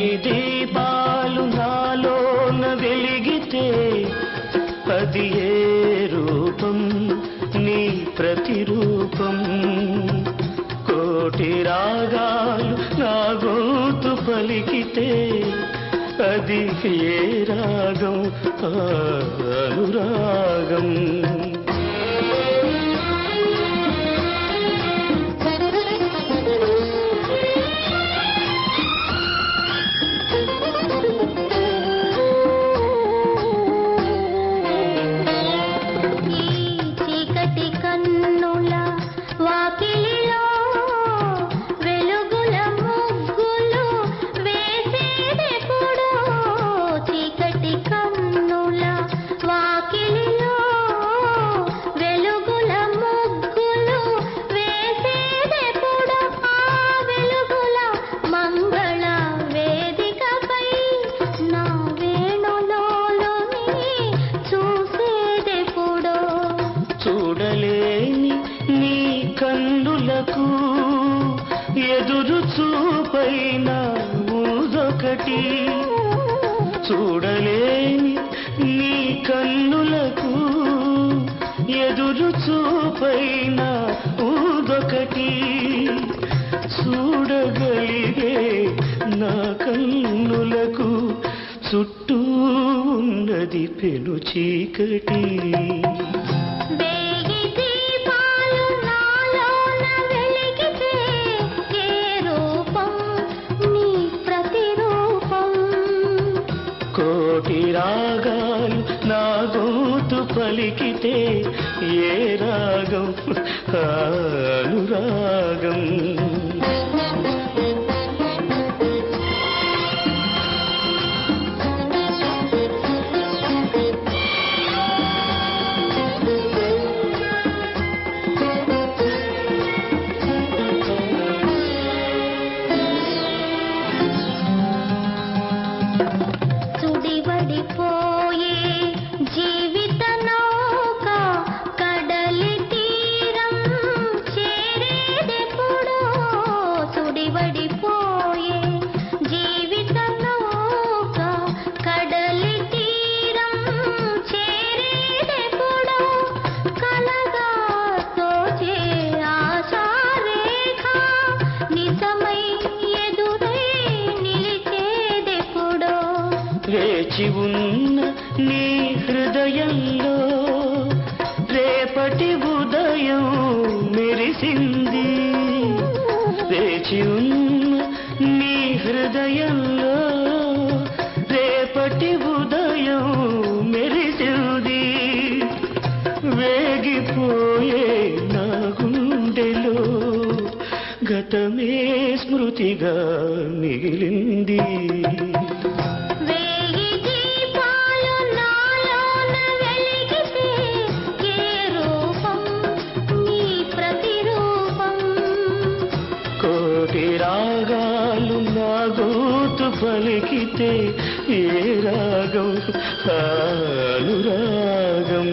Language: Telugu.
వెయ్యి దీపాలు నాలోన వెలిగితే అది ఏ రూపం? నీ ప్రతిరూపం. కోటి రాగాలు నా గోతు పలికితే అది ఏ రాగం? అనురాగం. కన్నులకు ఎదురు చూపైన ఊదొకటి చూడలేని నీ కన్నులకు ఎదురు చూపైన ఊదొకటి చూడగలిగే నా కన్నులకు చుట్టూ ఉన్నది పెను చీకటి. నా పలికితే ఏ రాగం? అనురాగం. వేచి ఉన్న నీ హృదయంలో రేపటి ఉదయం మెరిసింది. వేచి ఉన్న నీ హృదయంలో రేపటి ఉదయం మెరిసింది. వేగిపోయే నా గుండెలో గతమే స్మృతిగా మిగిలింది. పలికితే ఏ రాగం? అనురాగం.